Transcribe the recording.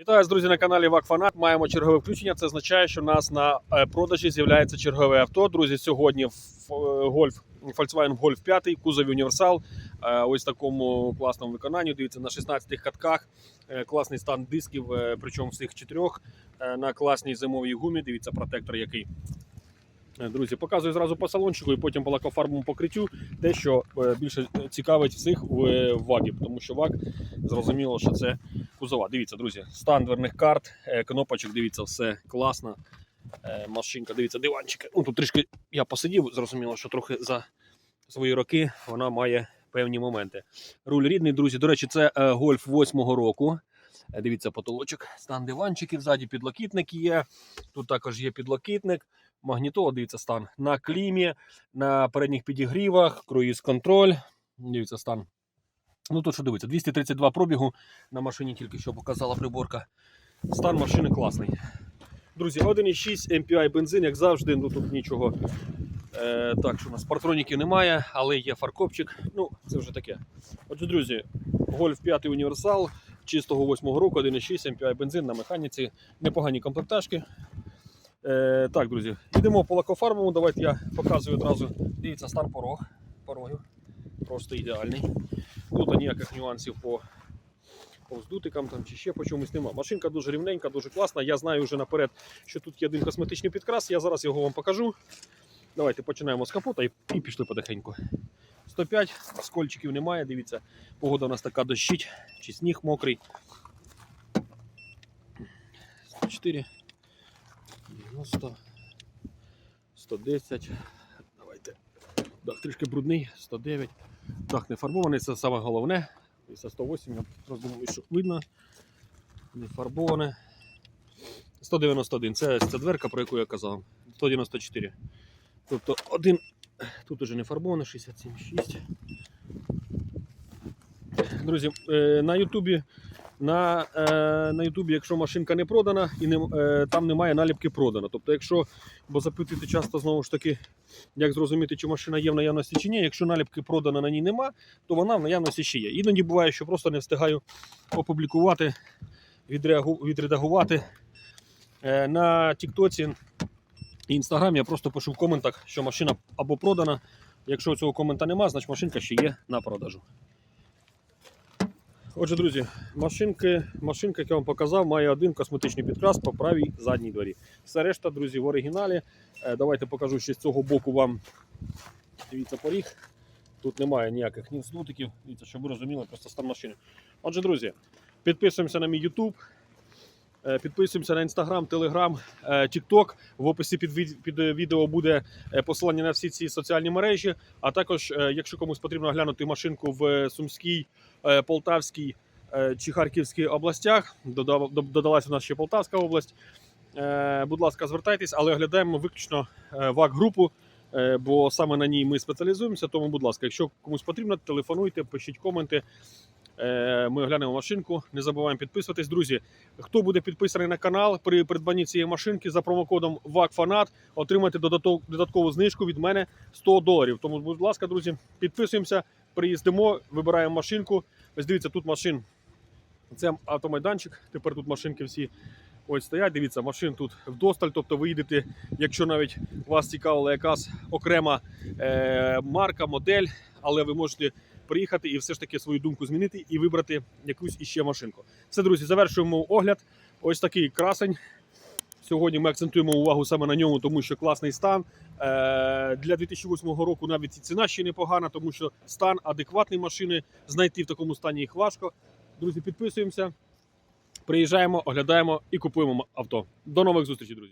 Вітаю вас, друзі, на каналі Вакфанат. Маємо чергове включення. Це означає, що у нас на е, продажі з'являється чергове авто. Друзі, сьогодні ф- е, Golf, Volkswagen Golf 5, кузов універсал. Ось в такому класному виконанні. Дивіться, на 16 катках. е, Класний стан дисків, причому всіх чотирьох. На класній зимовій гумі. Дивіться, протектор який. Е, Друзі, показую зразу по салончику і потім по лакофарбовому покриттю те, що е, більше цікавить всіх в е, вагі, тому що ваг зрозуміло, що це кузова. Дивіться, друзі, стан дверних карт, кнопочок, дивіться, все класно. Машинка, дивіться, диванчики. Ну, тут трішки я посидів, зрозуміло, що трохи за свої роки вона має певні моменти. Руль рідний, друзі. До речі, це гольф 8-го року. Дивіться, потолочок, стан диванчиків, ззаді підлокітник є. Тут також є підлокітник. Магнітола, дивіться, стан на клімі, на передніх підігрівах, круїз контроль. Дивіться, стан. Ну, тут що дивиться, 232 пробігу на машині тільки що показала приборка. Стан машини класний. Друзі, 1,6 MPI бензин, як завжди, ну тут нічого. Е, так, що у нас партроніків немає, але є фаркопчик. Ну, це вже таке. Отже, друзі, Golf 5 універсал, чистого 8 року, 1,6 MPI бензин на механіці, непогані комплектажки. Е, так, друзі, йдемо по лакофарбовому. Давайте я показую одразу. Дивіться, стан порог. порогів. Просто ідеальний. Тут ніяких нюансів по, по вздутикам там, чи ще по чомусь нема. Машинка дуже рівненька, дуже класна. Я знаю вже наперед, що тут є один косметичний підкрас. Я зараз його вам покажу. Давайте починаємо з капота і, і пішли потихеньку. 105, скольчиків немає. Дивіться, погода у нас така дощить, чи сніг мокрий. 104, 90, 110. Давайте. Так, трішки брудний, 109. Дах не фарбований, це саме головне. І це 108, я просто що видно. Не фарбоване. 191, це, це дверка, про яку я казав. 194. Тобто один. Тут уже не фарбоване, 67,6. Друзі, е, на Ютубі, на, е, на Ютубі, якщо машинка не продана, і не, е, там немає наліпки продана. Тобто, якщо, бо запитуєте часто знову ж таки, як зрозуміти, чи машина є в наявності чи ні. Якщо наліпки продана на ній нема, то вона в наявності ще є. Іноді буває, що просто не встигаю опублікувати, відреагу, відредагувати. Е, на Тіктоці і Інстаграмі я просто пишу в коментах, що машина або продана. Якщо цього комента нема, значить машинка ще є на продажу. Отже, друзі, машинки, машинка, як я вам показав, має один косметичний підкрас по правій задній двері. Все решта, друзі, в оригіналі. Е, Давайте покажу ще з цього боку вам. Дивіться поріг. Тут немає ніяких ні вздутиків. Дивіться, щоб ви розуміли, просто стан машини. Отже, друзі, підписуємося на мій YouTube. е, Підписуємося на Telegram, е, TikTok. В описі під, під е, відео буде посилання на всі ці соціальні мережі. А також, якщо комусь потрібно глянути машинку в Сумській, Полтавській е, чи Харківській областях, додав- дод- додалась у нас ще Полтавська область. Е, Будь ласка, звертайтесь, але оглядаємо виключно е, ВАК-групу, е, бо саме на ній ми спеціалізуємося. Тому, будь ласка, якщо комусь потрібно, телефонуйте, пишіть коменти. Е, Ми оглянемо машинку. Не забуваємо підписуватись. Друзі, хто буде підписаний на канал при придбанні цієї машинки за промокодом ВАКФАНАТ, отримайте додаткову знижку від мене 100 доларів. Тому, будь ласка, друзі, підписуємося, приїздимо, вибираємо машинку. Ось дивіться, тут машин. Це автомайданчик. Тепер тут машинки всі ось стоять. Дивіться, машин тут вдосталь. Тобто ви їдете, якщо навіть вас цікавила якась окрема е, марка, модель, але ви можете приїхати і все ж таки свою думку змінити і вибрати якусь іще машинку. Все, друзі, завершуємо огляд. Ось такий красень. Сьогодні ми акцентуємо увагу саме на ньому, тому що класний стан. Е, Для 2008 року навіть і ціна ще непогана, тому що стан адекватний машини. Знайти в такому стані їх важко. Друзі, підписуємося, приїжджаємо, оглядаємо і купуємо авто. До нових зустрічей, друзі.